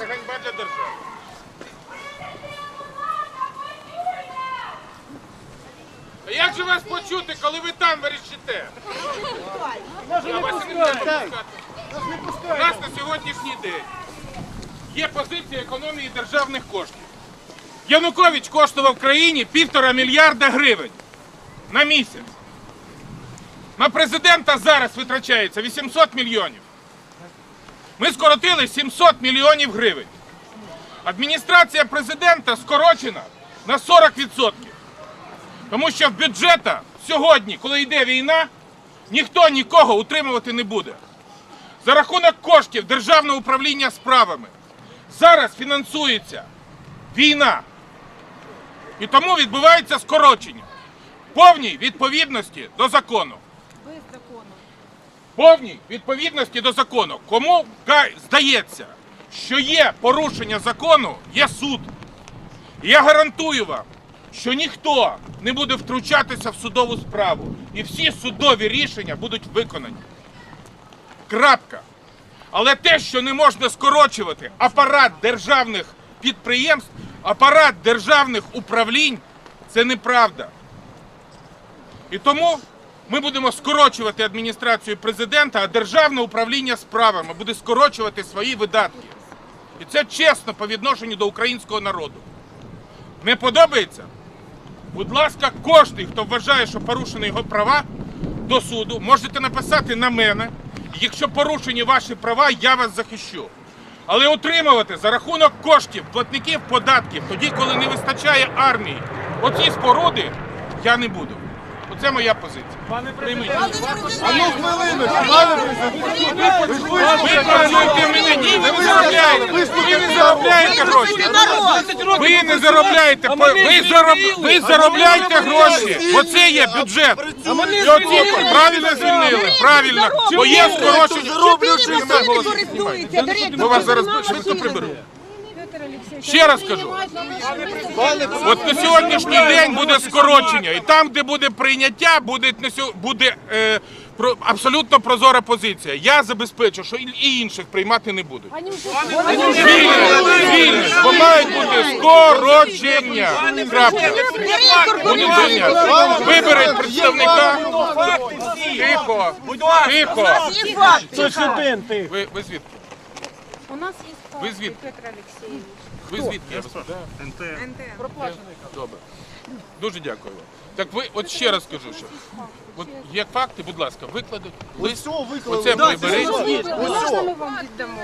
Це ганьба для держави. А як же вас почути, коли ви там верещите? Я вас не пускати. У нас на сьогоднішній день є позиція економії державних коштів. Янукович коштував країні півтора мільярда гривень на місяць. На президента зараз витрачається 800 мільйонів. Ми скоротили 700 мільйонів гривень. Адміністрація президента скорочена на 40%. Тому що в бюджета сьогодні, коли йде війна, ніхто нікого утримувати не буде. За рахунок коштів Державного управління справами зараз фінансується війна. І тому відбувається скорочення повній відповідності до закону. Повній відповідності до закону. Кому здається, що є порушення закону, є суд. І я гарантую вам, що ніхто не буде втручатися в судову справу. І всі судові рішення будуть виконані. Крапка. Але те, що не можна скорочувати апарат державних підприємств, апарат державних управлінь, це неправда. І тому ми будемо скорочувати адміністрацію президента, а державне управління справами буде скорочувати свої видатки. І це чесно по відношенню до українського народу. Не подобається? Будь ласка, кожен, хто вважає, що порушені його права до суду, можете написати на мене. Якщо порушені ваші права, я вас захищу. Але отримувати за рахунок коштів платників податків, тоді, коли не вистачає армії, оці споруди я не буду. Оце моя позиція. Прийміть. А ну хвилиночку, пане президент. Ви працюєте в мене, ні, ви не заробляєте. Ви не заробляєте гроші. Ви не заробляєте, ви, зароб- ви заробляєте гроші. Оце є бюджет. Правильно звільнили, правильно. Бо є скорочення. Ми вас зараз швидко приберемо. Ще раз кажу. От на сьогоднішній день буде скорочення, і там, де буде прийняття, буде, буде е, про, абсолютно прозора позиція. Я забезпечу, що і- інших приймати не будуть. Вільні, вільні, бо мають бути скорочення. Крапка. Виберіть представника. Тихо, тихо. Ви звідки? У нас є Ви факти, звідки? Петр Олексійович. Ви звідки? Я вас питаю? Добре. Дуже дякую вам. Так ви, от ще раз кажу, що от є факти, будь ласка, викладіть. Лист. все виклали. Оце приберіть. Можна ми вам віддамо?